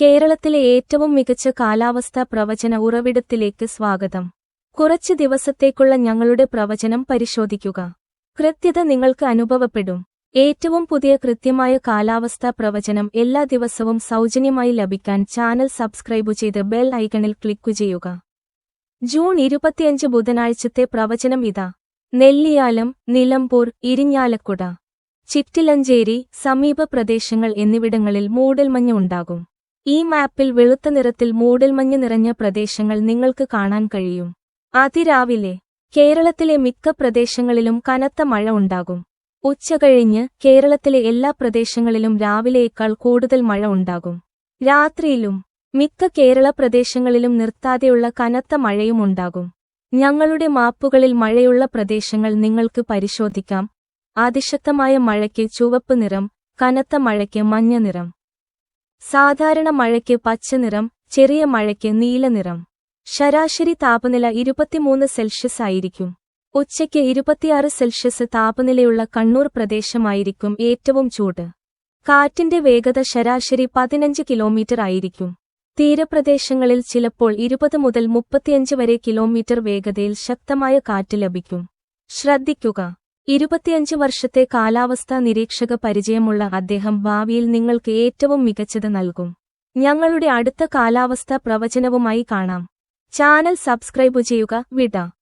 കേരളത്തിലെ ഏറ്റവും മികച്ച കാലാവസ്ഥാ പ്രവചന ഉറവിടത്തിലേക്ക് സ്വാഗതം. കുറച്ച് ദിവസത്തേക്കുള്ള ഞങ്ങളുടെ പ്രവചനം പരിശോധിക്കുക. കൃത്യത നിങ്ങൾക്ക് അനുഭവപ്പെടും. ഏറ്റവും പുതിയ കൃത്യമായ കാലാവസ്ഥാ പ്രവചനം എല്ലാ ദിവസവും സൗജന്യമായി ലഭിക്കാൻ ചാനൽ സബ്സ്ക്രൈബ് ചെയ്ത് ബെൽ ഐക്കണിൽ ക്ലിക്കു ചെയ്യുക. ജൂൺ ഇരുപത്തിയഞ്ച് ബുധനാഴ്ചത്തെ പ്രവചനം ഇതാ. നെല്ലിയാലം നിലമ്പൂർ ഇരിഞ്ഞാലക്കുട ചിറ്റിലഞ്ചേരി സമീപ പ്രദേശങ്ങൾ എന്നിവിടങ്ങളിൽ മൂടൽമഞ്ഞ് ഉണ്ടാകും. ഈ മാപ്പിൽ വെളുത്ത നിറത്തിൽ മൂടൽമഞ്ഞ് നിറഞ്ഞ പ്രദേശങ്ങൾ നിങ്ങൾക്ക് കാണാൻ കഴിയും. അതിരാവിലെ കേരളത്തിലെ മിക്ക പ്രദേശങ്ങളിലും കനത്ത മഴ ഉണ്ടാകും. ഉച്ചകഴിഞ്ഞ് കേരളത്തിലെ എല്ലാ പ്രദേശങ്ങളിലും രാവിലെയേക്കാൾ കൂടുതൽ മഴ ഉണ്ടാകും. രാത്രിയിലും മിക്ക കേരള പ്രദേശങ്ങളിലും നിർത്താതെയുള്ള കനത്ത മഴയും ഉണ്ടാകും. ഞങ്ങളുടെ മാപ്പുകളിൽ മഴയുള്ള പ്രദേശങ്ങൾ നിങ്ങൾക്ക് പരിശോധിക്കാം. അതിശക്തമായ മഴയ്ക്ക് ചുവപ്പ് നിറം കനത്ത മഴയ്ക്ക് മഞ്ഞ നിറം. സാധാരണ മഴയ്ക്ക് പച്ചനിറം ചെറിയ മഴയ്ക്ക് നീലനിറം ശരാശരി താപനില ഇരുപത്തിമൂന്ന് സെൽഷ്യസ് ആയിരിക്കും. ഉച്ചയ്ക്ക് ഇരുപത്തിയാറ് സെൽഷ്യസ് താപനിലയുള്ള കണ്ണൂർ പ്രദേശമായിരിക്കും ഏറ്റവും ചൂട്. കാറ്റിന്റെ വേഗത ശരാശരി പതിനഞ്ച് കിലോമീറ്റർ ആയിരിക്കും. തീരപ്രദേശങ്ങളിൽ ചിലപ്പോൾ ഇരുപത് മുതൽ മുപ്പത്തിയഞ്ച് വരെ കിലോമീറ്റർ വേഗതയിൽ ശക്തമായ കാറ്റ് ലഭിക്കും. ശ്രദ്ധിക്കുക. ഇരുപത്തിയഞ്ച് വർഷത്തെ കാലാവസ്ഥാ നിരീക്ഷക പരിചയമുള്ള അദ്ദേഹം ഭാവിയിൽ നിങ്ങൾക്ക് ഏറ്റവും മികച്ചത് നൽകും. ഞങ്ങളുടെ അടുത്ത കാലാവസ്ഥാ പ്രവചനവുമായി കാണാം. ചാനൽ സബ്സ്ക്രൈബ് ചെയ്യുക വിട.